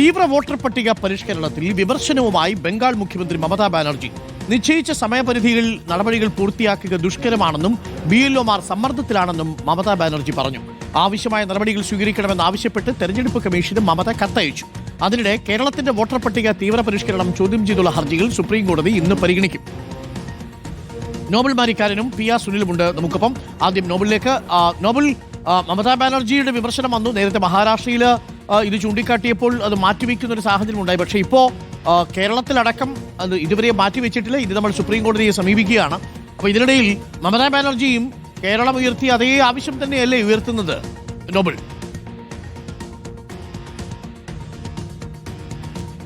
തീവ്ര വോട്ടർ പട്ടിക പരിഷ്കരണത്തിൽ വിമർശനവുമായി ബംഗാൾ മുഖ്യമന്ത്രി മമതാ ബാനർജി. നിശ്ചയിച്ച സമയപരിധിയിൽ നടപടികൾ പൂർത്തിയാക്കുക ദുഷ്കരമാണെന്നും ബി എൽ ഒമാർ സമ്മർദ്ദത്തിലാണെന്നും മമതാ ബാനർജി പറഞ്ഞു. ആവശ്യമായ നടപടികൾ സ്വീകരിക്കണമെന്ന് ആവശ്യപ്പെട്ട് തെരഞ്ഞെടുപ്പ് കമ്മീഷന് മമത കത്തയച്ചു. അതിനിടെ കേരളത്തിന്റെ വോട്ടർ പട്ടിക തീവ്ര പരിഷ്കരണം ചോദ്യം ചെയ്തുള്ള ഹർജികൾ സുപ്രീം കോടതി ഇന്ന് പരിഗണിക്കും. നോബൽ മാരിക്കാരനും പി ആർ സുനിലുമുണ്ട്. നമുക്കൊപ്പം ആദ്യം നോബലിലേക്ക് നോബൽ മമതാ ബാനർജിയുടെ വിമർശനം വന്നു. നേരത്തെ മഹാരാഷ്ട്രയിൽ ഇത് ചൂണ്ടിക്കാട്ടിയപ്പോൾ അത് മാറ്റിവെക്കുന്ന ഒരു സാഹചര്യം ഉണ്ടായി പക്ഷേ ഇപ്പോൾ കേരളത്തിലടക്കം അത് ഇതുവരെ മാറ്റിവെച്ചിട്ടില്ല. ഇത് നമ്മൾ സുപ്രീം കോടതിയെ സമീപിക്കുകയാണ്. അപ്പോൾ ഇതിനിടയിൽ മമതാ ബാനർജിയും കേരളം ഉയർത്തിയ അതേ ആവശ്യം തന്നെയല്ലേ ഉയർത്തുന്നത് നോബൽ?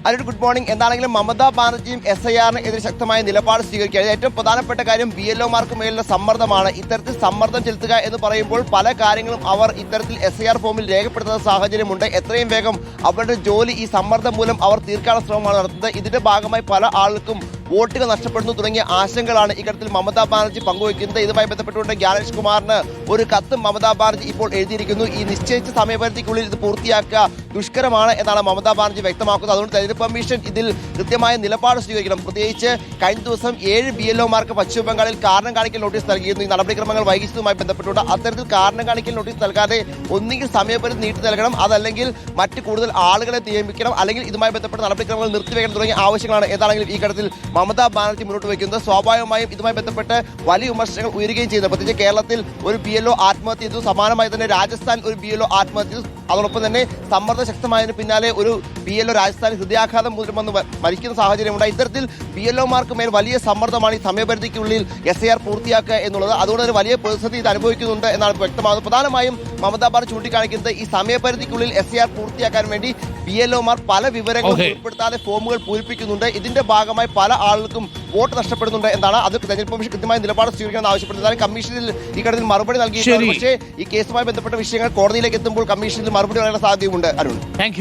Arun good morning. എന്താണെങ്കിലും മമതാ ബാനർജിയും എസ് ഐ ആറിന് എതിരെ ശക്തമായ നിലപാട് സ്വീകരിക്കുക. ഏറ്റവും പ്രധാനപ്പെട്ട കാര്യം ബി എൽ ഒമാർക്ക് മേലുള്ള സമ്മർദ്ദമാണ്. ഇത്തരത്തിൽ സമ്മർദ്ദം ചെലുത്തുക എന്ന് പറയുമ്പോൾ പല കാര്യങ്ങളും അവർ ഇത്തരത്തിൽ എസ് ഐ ആർ ഫോമിൽ രേഖപ്പെടുത്തുന്ന സാഹചര്യമുണ്ട്. എത്രയും വേഗം അവരുടെ ജോലി ഈ സമ്മർദ്ദം മൂലം അവർ തീർക്കാനുള്ള ശ്രമമാണ് നടത്തുന്നത്. ഇതിന്റെ ഭാഗമായി പല ആൾക്കും വോട്ടുകൾ നഷ്ടപ്പെടുന്നു തുടങ്ങിയ ആശങ്കകളാണ് ഇക്കാര്യത്തിൽ മമതാ ബാനർജി പങ്കുവയ്ക്കുന്നത്. ഇതുമായി ബന്ധപ്പെട്ടുകൊണ്ട് ഗ്യാലേഷ് കുമാറിന് ഒരു കത്ത് മമതാ ബാനർജി ഇപ്പോൾ എഴുതിയിരിക്കുന്നു. ഈ നിശ്ചയിച്ച സമയപരിധിക്കുള്ളിൽ ഇത് പൂർത്തിയാക്കുക ദുഷ്കരമാണ് എന്നാണ് മമതാ ബാനർജി വ്യക്തമാക്കുന്നത്. അതുകൊണ്ട് തെരഞ്ഞെടുപ്പ് കമ്മീഷൻ ഇതിൽ കൃത്യമായ നിലപാട് സ്വീകരിക്കണം. പ്രത്യേകിച്ച് കഴിഞ്ഞ ദിവസം ഏഴ് ബി എൽ ഒമാർക്ക് പശ്ചിമബംഗാളിൽ കാരണം കാണിക്കൽ നോട്ടീസ് നൽകിയിരുന്നു. ഈ നടപടിക്രമങ്ങൾ വൈകിച്ചതുമായി ബന്ധപ്പെട്ടുകൊണ്ട് അത്തരത്തിൽ കാരണം കാണിക്കൽ നോട്ടീസ് നൽകാതെ ഒന്നുകിൽ സമയപരിധി നീട്ടി നൽകണം. അതല്ലെങ്കിൽ മറ്റ് കൂടുതൽ ആളുകളെ നിയമിക്കണം. അല്ലെങ്കിൽ ഇതുമായി ബന്ധപ്പെട്ട നടപടിക്രമങ്ങൾ നിർത്തിവെക്കണം തുടങ്ങിയ ആവശ്യങ്ങളാണ്. ഏതാണെങ്കിലും ഈ ഘട്ടത്തിൽ മമതാ ബാനർജി മുന്നോട്ട് വയ്ക്കുന്നത്. സ്വാഭാവികമായും ഇതുമായി ബന്ധപ്പെട്ട് വലിയ വിമർശനങ്ങൾ ഉയരുകയും ചെയ്യുന്നത് പ്രത്യേകിച്ച് കേരളത്തിൽ ഒരു ബി എൽ ഒ ആത്മഹത്യ ചെയ്തു. സമാനമായി തന്നെ രാജസ്ഥാൻ ഒരു ബി എൽ ഒ ആത്മഹത്യ ചെയ്തു. അതോടൊപ്പം തന്നെ സമ്മർദ്ദം ശക്തമായതിന് പിന്നാലെ ഒരു ബി എൽ ഒ രാജസ്ഥാനിൽ ഹൃദയാഘാതം മൂലം വന്ന് മരിക്കുന്ന സാഹചര്യമുണ്ടായി. ഇത്തരത്തിൽ ബി എൽ ഒമാർക്ക് മേൽ വലിയ സമ്മർദ്ദമാണ് ഈ സമയപരിധിക്കുള്ളിൽ എസ് ഐ ആർ പൂർത്തിയാക്കുക എന്നുള്ളത്. അതുകൊണ്ട് തന്നെ വലിയ പ്രതിസന്ധി ഇത് അനുഭവിക്കുന്നുണ്ട് എന്നാണ് വ്യക്തമാകുന്നത്. പ്രധാനമായും മമതാ ബാർ ചൂണ്ടിക്കാണിക്കുന്നത് ഈ സമയപരിധിക്കുള്ളിൽ എസ് ഐ ആർ പൂർത്തിയാക്കാൻ വേണ്ടി ബി എൽ ഒമാർ പല വിവരങ്ങളും. ഉൾപ്പെടുത്താതെ ഫോമുകൾ പൂരിപ്പിക്കുന്നുണ്ട്. ഇതിന്റെ ഭാഗമായി പല ആളുകൾക്കും വോട്ട് നഷ്ടപ്പെടുന്നുണ്ട് എന്നാണ് അത് തെരഞ്ഞെടുപ്പ് കമ്മീഷൻ കൃത്യമായ നിലപാട് സ്വീകരിക്കണം ആവശ്യപ്പെടുന്നത് കമ്മീഷനിൽ ഈ ഇക്കാര്യത്തിൽ മറുപടി നൽകിയിട്ടുണ്ട്. പക്ഷേ ഈ കേസുമായി ബന്ധപ്പെട്ട വിഷയങ്ങൾ കോടതിയിലേക്ക് എത്തുമ്പോൾ കമ്മീഷനിൽ മറുപടി പറയാനുള്ള സാധ്യതയുണ്ട് അരുൺ. താങ്ക്